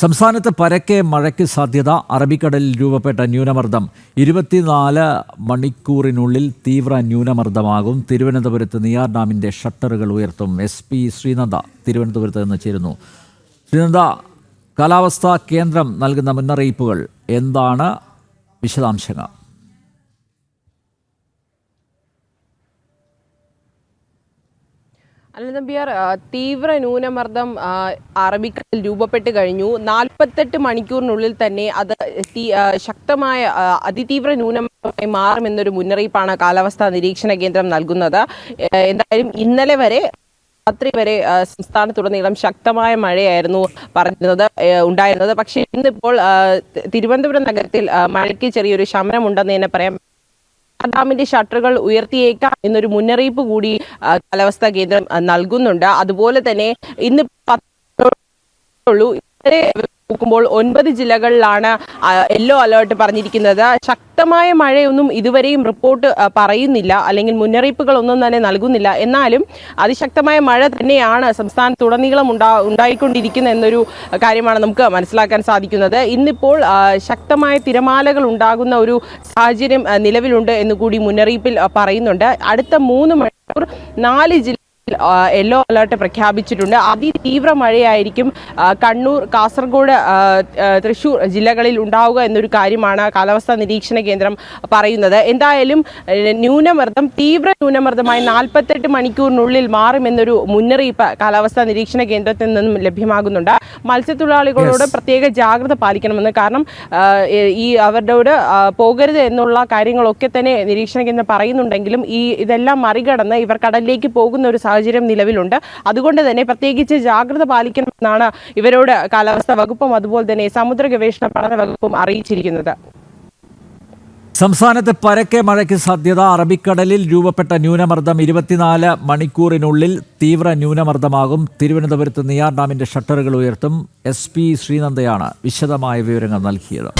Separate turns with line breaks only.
സംസ്ഥാനത്ത് പരക്കെ മഴയ്ക്ക് സാധ്യത അറബിക്കടലിൽ രൂപപ്പെട്ട ന്യൂനമർദ്ദം. ഇരുപത്തിനാല് മണിക്കൂറിനുള്ളിൽ തീവ്ര ന്യൂനമർദ്ദമാകും. തിരുവനന്തപുരത്ത് നെയ്യാർ ഡാമിന്റെ ഷട്ടറുകൾ ഉയർത്തും. എസ് പി ശ്രീനന്ദ തിരുവനന്തപുരത്ത് നിന്ന് ചേരുന്നു. ശ്രീനന്ദ കാലാവസ്ഥാ കേന്ദ്രം നൽകുന്ന മുന്നറിയിപ്പുകൾ എന്താണ്? വിശദാംശങ്ങൾ.
അനന്തമ്പിയാർ നമ്പിയാർ തീവ്ര ന്യൂനമർദ്ദം അറബിക്കടൽ രൂപപ്പെട്ട് കഴിഞ്ഞു. നാൽപ്പത്തെട്ട് മണിക്കൂറിനുള്ളിൽ തന്നെ അത് ശക്തമായ അതിതീവ്ര ന്യൂനമർദ്ദമായി മാറുമെന്നൊരു മുന്നറിയിപ്പാണ് കാലാവസ്ഥാ നിരീക്ഷണ കേന്ദ്രം നൽകുന്നത്. എന്തായാലും ഇന്നലെ വരെ രാത്രി വരെ സംസ്ഥാനത്തുടനീളം ശക്തമായ മഴയായിരുന്നു പറഞ്ഞിരുന്നത് ഏ, ഉണ്ടായിരുന്നത്. പക്ഷേ ഇന്നിപ്പോൾ തിരുവനന്തപുരം നഗരത്തിൽ മഴയ്ക്ക് ചെറിയൊരു ശമനമുണ്ടെന്ന് തന്നെ പറയാം ഡാമിന്റെ ഷട്ടറുകൾ ഉയർത്തിയേക്കാം എന്നൊരു മുന്നറിയിപ്പ് കൂടി കാലാവസ്ഥാ കേന്ദ്രം നൽകുന്നുണ്ട്. അതുപോലെ തന്നെ ഇന്ന് ഉള്ളൂ. ഇതുവരെ നോക്കുമ്പോൾ ഒൻപത് ജില്ലകളിലാണ് യെല്ലോ അലേർട്ട് പറഞ്ഞിരിക്കുന്നത്. ശക്തമായ മഴയൊന്നും ഇതുവരെയും റിപ്പോർട്ട് പറയുന്നില്ല. അല്ലെങ്കിൽ മുന്നറിയിപ്പുകളൊന്നും തന്നെ നൽകുന്നില്ല. എന്നാലും അതിശക്തമായ മഴ തന്നെയാണ് സംസ്ഥാനത്തുടനീളം ഉണ്ടാ ഉണ്ടായിക്കൊണ്ടിരിക്കുന്ന എന്നൊരു കാര്യമാണ് നമുക്ക് മനസ്സിലാക്കാൻ സാധിക്കുന്നത്. ഇന്നിപ്പോൾ ശക്തമായ തിരമാലകൾ ഉണ്ടാകുന്ന ഒരു സാഹചര്യം നിലവിലുണ്ട് എന്ന് കൂടി മുന്നറിയിപ്പിൽ പറയുന്നുണ്ട്. അടുത്ത മൂന്ന് മണിക്കൂർ നാല് ജില്ല യെല്ലോ അലേർട്ട് പ്രഖ്യാപിച്ചിട്ടുണ്ട്. അതിതീവ്ര മഴയായിരിക്കും കണ്ണൂർ കാസർഗോഡ് തൃശൂർ ജില്ലകളിൽ ഉണ്ടാവുക എന്നൊരു കാര്യമാണ് കാലാവസ്ഥാ നിരീക്ഷണ കേന്ദ്രം പറയുന്നത്. എന്തായാലും ന്യൂനമർദ്ദം തീവ്ര ന്യൂനമർദ്ദമായി നാൽപ്പത്തെട്ട് മണിക്കൂറിനുള്ളിൽ മാറുമെന്നൊരു മുന്നറിയിപ്പ് കാലാവസ്ഥാ നിരീക്ഷണ കേന്ദ്രത്തിൽ നിന്നും ലഭ്യമാകുന്നുണ്ട്. മത്സ്യത്തൊഴിലാളികളോട് പ്രത്യേക ജാഗ്രത പാലിക്കണമെന്ന് കാരണം ഈ അവരോട് പോകരുത് എന്നുള്ള കാര്യങ്ങളൊക്കെ തന്നെ നിരീക്ഷണ കേന്ദ്രം പറയുന്നുണ്ടെങ്കിലും ഈ ഇതെല്ലാം മറികടന്ന് ഇവർ കടലിലേക്ക് പോകുന്ന ഒരു സാഹചര്യം നിലവിലുണ്ട്. അതുകൊണ്ട് തന്നെ പ്രത്യേകിച്ച് ജാഗ്രത പാലിക്കണമെന്നാണ് ഇവരോട് കാലാവസ്ഥാ വകുപ്പും അതുപോലെ തന്നെ സമുദ്ര ഗവേഷണ പഠന വകുപ്പും അറിയിച്ചിരിക്കുന്നത്.
സംസ്ഥാനത്ത് പരക്കെ മഴയ്ക്ക് സാധ്യത. അറബിക്കടലിൽ രൂപപ്പെട്ട ന്യൂനമർദ്ദം ഇരുപത്തിനാല് മണിക്കൂറിനുള്ളിൽ തീവ്ര ന്യൂനമർദ്ദമാകും. തിരുവനന്തപുരത്ത് നെയ്യാർ ഡാമിന്റെ ഷട്ടറുകൾ ഉയർത്തും. എസ് പി ശ്രീനന്ദയാണ് വിശദമായ വിവരങ്ങൾ നൽകിയത്.